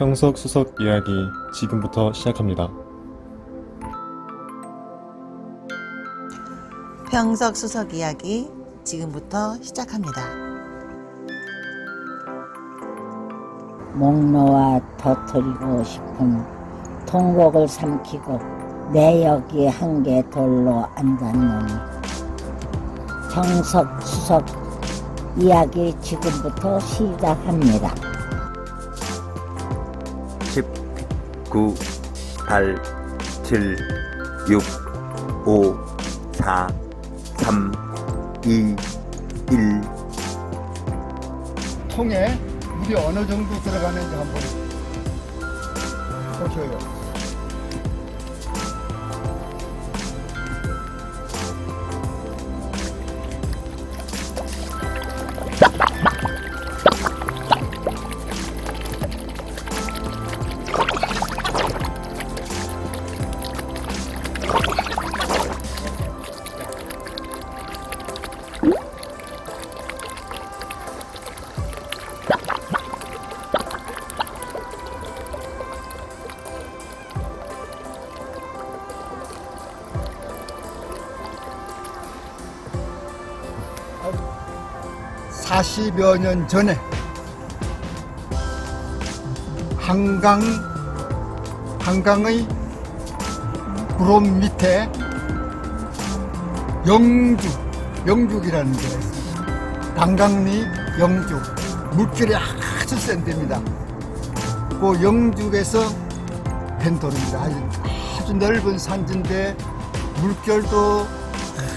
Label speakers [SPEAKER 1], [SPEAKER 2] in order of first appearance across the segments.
[SPEAKER 1] 평석 수석 이야기 지금부터 시작합니다.
[SPEAKER 2] 평석 수석 이야기 지금부터 시작합니다.
[SPEAKER 3] 목 놓아 터뜨리고 싶은 통곡을 삼키고 내 여기 한 개 돌로 앉았노니 정석 수석 이야기 지금부터 시작합니다.
[SPEAKER 4] 9, 8, 7, 6, 5, 4, 3, 2, 1.
[SPEAKER 5] 통에 물이 어느 정도 들어가는지 한번 보셔요. 사십 여년 전에 한강 한강의 구름 밑에 영죽 영죽이라는 있습니다. 단강리 영죽 물결이 아주 센 데입니다. 그 영죽에서 된 돌입니다. 아주, 아주 넓은 산지인데 물결도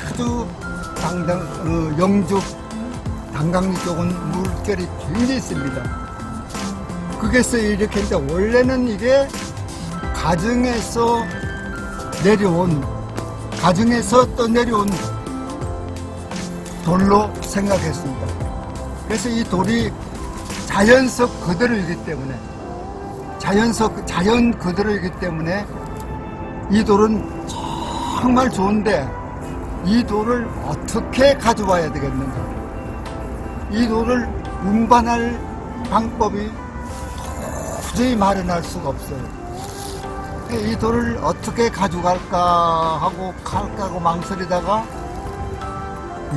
[SPEAKER 5] 아주 당당 어, 영죽 단강리 쪽은 물결이 굉장히 셉니다. 그게서 이렇게 했는데 원래는 이게 가정에서 내려온 가정에서 또 내려온 돌로 생각했습니다. 그래서 이 돌이 자연석 그대로이기 때문에 자연석 자연 그대로이기 때문에 이 돌은 정말 좋은데 이 돌을 어떻게 가져와야 되겠는가? 이 돌을 운반할 방법이 도저히 마련할 수가 없어요. 이 돌을 어떻게 가져갈까 하고 갈까 하고 망설이다가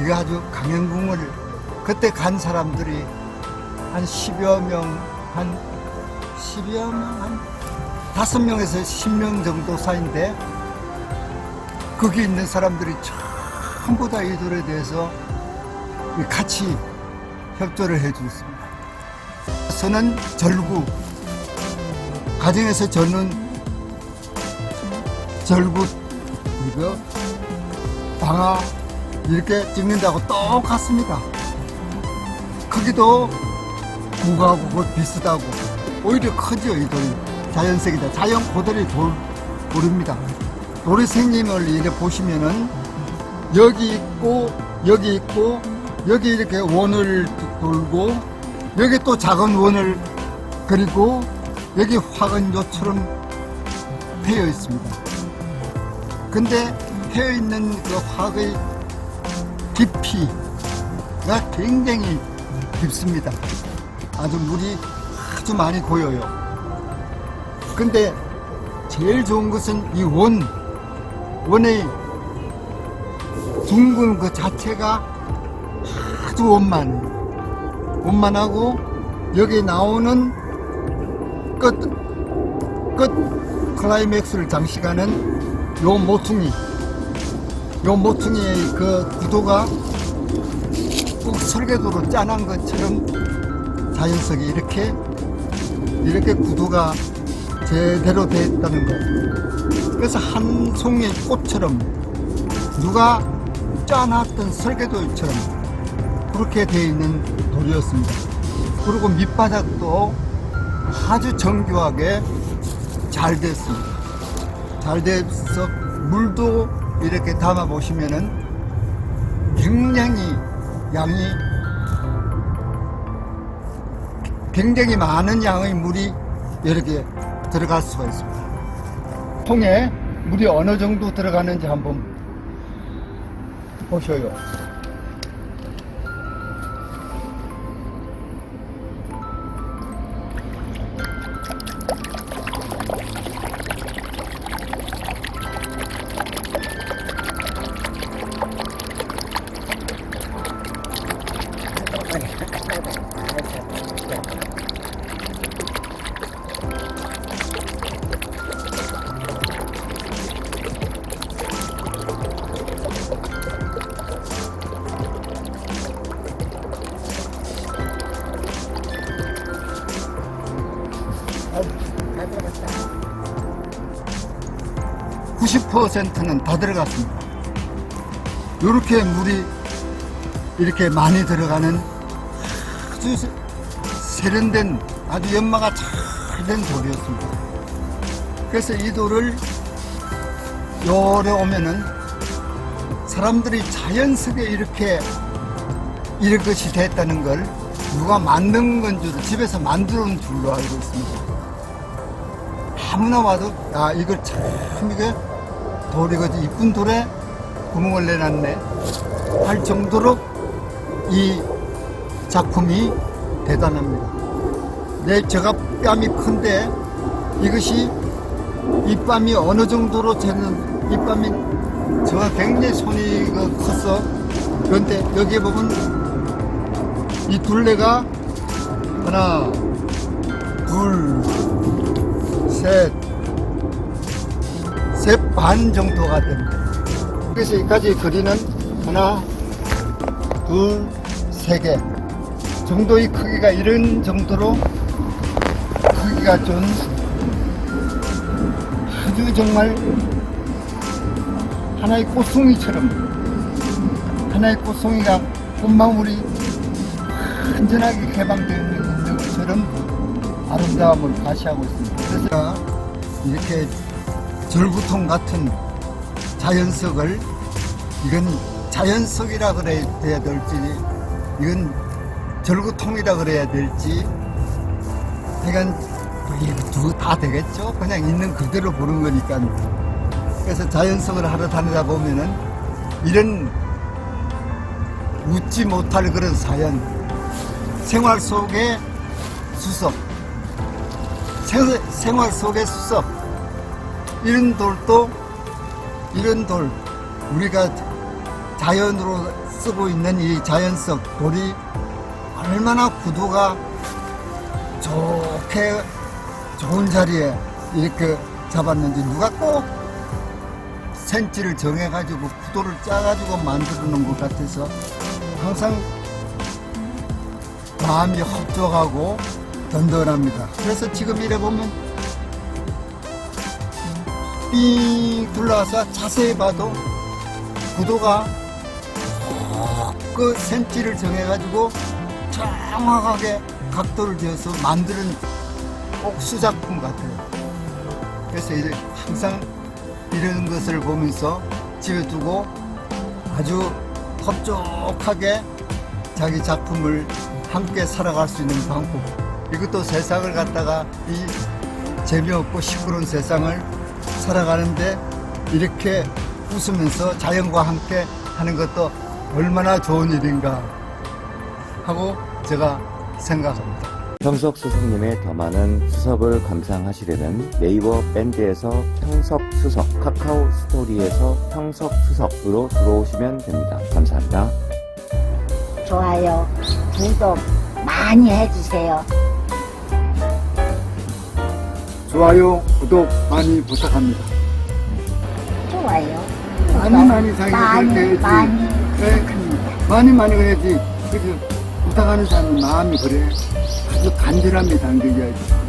[SPEAKER 5] 이게 아주 강행궁을 그때 간 사람들이 한 10여 명, 한 10여 명, 한 5명에서 10명 정도 사이인데 거기 있는 사람들이 전부 다 이 돌에 대해서 같이 협조를 해 주었습니다. 저는 절구, 가정에서 저는 절구, 이거, 방아, 이렇게 찍는다고 똑같습니다. 크기도 그 비슷하고, 오히려 크죠, 이 돌이. 자연색이다. 자연 고돌이 돌, 돌입니다. 돌의 생김을 이렇게 보시면은, 여기 있고, 여기 있고, 여기 이렇게 원을 돌고 여기 또 작은 원을 그리고 여기 화근조처럼 패여 있습니다. 근데 패여 있는 그 화의 깊이가 굉장히 깊습니다. 아주 물이 아주 많이 고여요. 근데 제일 좋은 것은 이 원, 원의 둥근 그 자체가 아주 원만 원만하고 여기 나오는 끝, 끝 클라이맥스를 장식하는 요 모퉁이 요 모퉁이의 그 구도가 꼭 설계도로 짠한 것처럼 자연석이 이렇게 이렇게 구도가 제대로 되어 있다는 거. 그래서 한 송이 꽃처럼 누가 짜놨던 설계도처럼 그렇게 되어 있는 돌이었습니다. 그리고 밑바닥도 아주 정교하게 잘 됐습니다. 잘 돼서 물도 이렇게 담아 보시면은 굉장히 양이 굉장히 많은 양의 물이 이렇게 들어갈 수가 있습니다. 통에 물이 어느 정도 들어가는지 한번 보셔요. 90%는 다 들어갔습니다. 이렇게 물이 이렇게 많이 들어가는 아주 세- 세련된 아주 연마가 잘 된 돌이었습니다. 그래서 이 돌을 요래 오면은 사람들이 자연스레 이렇게 이런 것이 됐다는 걸 누가 만든 건 줄, 집에서 만들어 온 줄로 알고 있습니다. 아무나 와도 아 이거 참 이게 돌이거지 이쁜 돌에 구멍을 내놨네 할 정도로 이 작품이 대단합니다. 내 제가 뺨이 큰데 이것이 이 뺨이 어느 정도로 저는 이 뺨이 제가 굉장히 손이 그 컸어. 그런데 여기에 보면 이 둘레가 하나, 둘, 셋, 셋반 정도가 됩니다. 그래서 여기까지 거리는 하나, 둘, 세 개 정도의 크기가 이런 정도로 크기가 좀 아주 정말 하나의 꽃송이처럼 하나의 꽃송이가 꽃망울이 완전하게 개방되어 있는 것처럼 아름다움을 가시하고 있습니다. 그래서 이렇게 절구통 같은 자연석을 이건 자연석이라 그래야 될지 이건 절구통이라 그래야 될지 하여간 두다 되겠죠. 그냥 있는 그대로 보는 거니까. 그래서 자연석을 하러 다니다 보면은 이런 웃지 못할 그런 사연 생활 속의 수석 생, 생활 속의 수석 이런 돌도 이런 돌 우리가 자연으로 쓰고 있는 이 자연석 돌이 얼마나 구도가 좋게 좋은 자리에 이렇게 잡았는지 누가 꼭 센치를 정해가지고 구도를 짜가지고 만들어 놓은 것 같아서 항상 마음이 흡족하고 든든합니다. 그래서 지금 이래 보면 삥 둘러서 자세히 봐도 구도가 꼭그 센치를 정해가지고 정확하게 각도를 지어서 만드는 꼭 수작품 같아요. 그래서 이제 항상 이런 것을 보면서 집에 두고 아주 흡족하게 자기 작품을 함께 살아갈 수 있는 방법. 이것도 세상을 갖다가 이 재미없고 시끄러운 세상을 살아가는데 이렇게 웃으면서 자연과 함께 하는 것도 얼마나 좋은 일인가 하고 제가 생각합니다.
[SPEAKER 6] 평석 수석님의 더 많은 수석을 감상하시려면 네이버 밴드에서 평석 수석, 카카오 스토리에서 평석 수석으로 들어오시면 됩니다. 감사합니다.
[SPEAKER 3] 좋아요, 구독 많이 해주세요.
[SPEAKER 5] 좋아요, 구독 많이 부탁합니다.
[SPEAKER 3] 좋아요.
[SPEAKER 5] 많이 많이
[SPEAKER 3] 많이,
[SPEAKER 5] 그렇게 해야지.
[SPEAKER 3] 많이.
[SPEAKER 5] 그래, 많이 많이 그래야지. 그래서 부탁하는 사람 마음이 그래. 아주 간절함이 담겨야지.